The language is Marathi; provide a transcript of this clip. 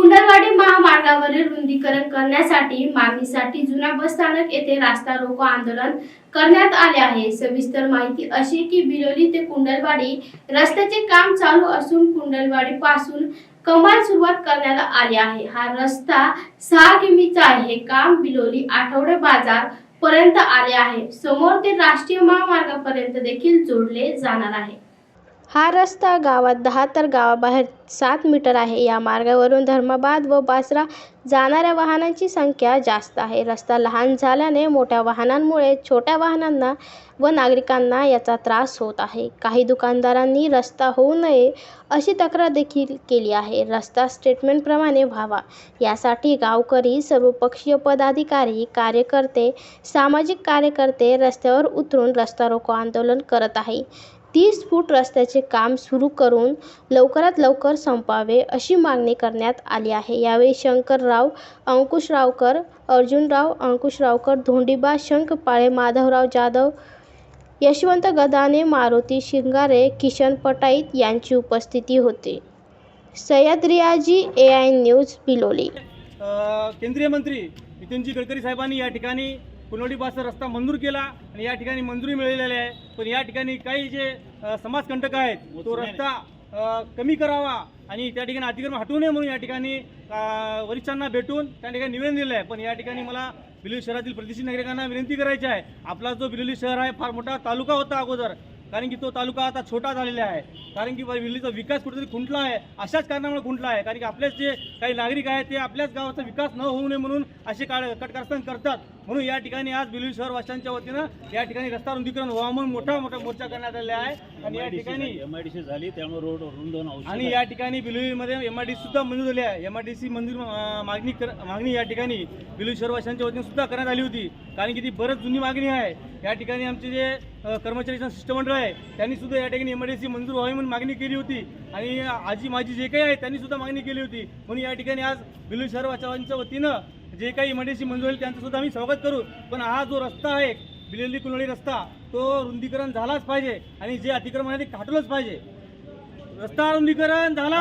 कुंडलवाडी महामार्गावरील रुंदीकरण करण्यासाठी मागणीसाठी जुना बस स्थानक येथे रास्ता रोको आंदोलन करण्यात आले आहे. सविस्तर माहिती अशी की बिलोली ते कुंडलवाडी रस्त्याचे काम चालू असून कुंडलवाडी पासून कमाल सुरुवात करण्यात आली आहे. हा रस्ता सहा किमीचा आहे. हे काम बिलोली आठवडे बाजार पर्यंत आले आहे. समोर ते राष्ट्रीय महामार्गापर्यंत देखील जोडले जाणार आहे. हा रस्ता गावात दहा तर गावाबाहेर सात मीटर आहे. या मार्गावरून धर्माबाद व बासरा जाणाऱ्या वाहनांची संख्या जास्त आहे. रस्ता लहान झाल्याने मोठ्या वाहनांमुळे छोट्या वाहनांना व नागरिकांना याचा त्रास होत आहे. काही दुकानदारांनी रस्ता होऊ नये अशी तक्रार देखील केली आहे. रस्ता स्टेटमेंटप्रमाणे व्हावा. यासाठी गावकरी सर्वपक्षीय पदाधिकारी कार्यकर्ते सामाजिक कार्यकर्ते रस्त्यावर उतरून रस्ता रोको आंदोलन करत आहे. तीस फूट रस्त्याचे काम सुरू करून लवकरात लवकर संपावे अशी मागणी करण्यात आली आहे. यावेळी शंकरराव अंकुशरावकर अर्जुनराव अंकुशरावकर धोंडीबा शंखपाळे माधवराव जाधव यशवंत गदाने मारुती शिंगारे किशन पटाईत यांची उपस्थिती होती. Sayyad Riyaji A I news Biloli. केंद्रीय मंत्री नितीनजी गडकरी साहेबांनी या ठिकाणी कुनवडी पासून रस्ता मंजूर केला आणि या ठिकाणी मंजुरी मिळालेली आहे. पण या ठिकाणी काही जे समाजकंटक आहेत तो रस्ता कमी करावा आणि त्या ठिकाणी अतिक्रमण हटवू नये म्हणून या ठिकाणी वरिष्ठांना भेटून त्या ठिकाणी निवेदन दिलं आहे. पण या ठिकाणी मला बिलोली शहरातील प्रतिष्ठित नागरिकांना विनंती करायची आहे. आपला जो बिलोली शहर आहे फार मोठा तालुका होता अगोदर कारण की तो तालुका आता छोटा झालेला आहे. कारण की बिल्लीचा विकास कुठेतरी खुंटला आहे अशाच कारणामुळे खुंटला आहे. कारण की आपलेच जे काही नागरिक आहेत ते आपल्याच गावाचा विकास न होऊ नये म्हणून असे काळ कटकारस्थान करतात. म्हणून या ठिकाणी आज बिलोली शहरवासियांच्या वतीनं या ठिकाणी रस्ता रुंदीकरण व्हावं म्हणून मोठा मोठा मोर्चा करण्यात आलेला आहे. आणि या ठिकाणी एमआयडीसी झाली त्यामुळे रोड रुंद होणं आवश्यक आणि. या ठिकाणी बिलोलीमध्ये एम आय डी सुद्धा मंजूर झाली आहे. एम आय डी सी मंजूर मागणी कर मागणी या ठिकाणी बिलोली शहरवासियांच्या वतीने सुद्धा करण्यात आली होती. कारण की ती बरंच जुनी मागणी आहे. या ठिकाणी आमचे जे कर्मचारी शिष्टमंडळ आहे त्यांनी सुद्धा या ठिकाणी एम आय डी सी मंजूर व्हावी म्हणून मागणी केली होती. आणि आजी माझी जे काही आहे त्यांनी सुद्धा मागणी केली होती. म्हणून या ठिकाणी आज बिलोली शहरवासियांच्या वतीनं जे काही इमर्जन्सी मंजूर होईल त्यांचं सुद्धा आम्ही स्वागत करू. पण हा जो रस्ता आहे बिलेली कुलळी रस्ता तो रुंदीकरण झालाच पाहिजे आणि जे अतिक्रमण आहे ते काटलंच पाहिजे. रस्ता रुंदीकरण झाला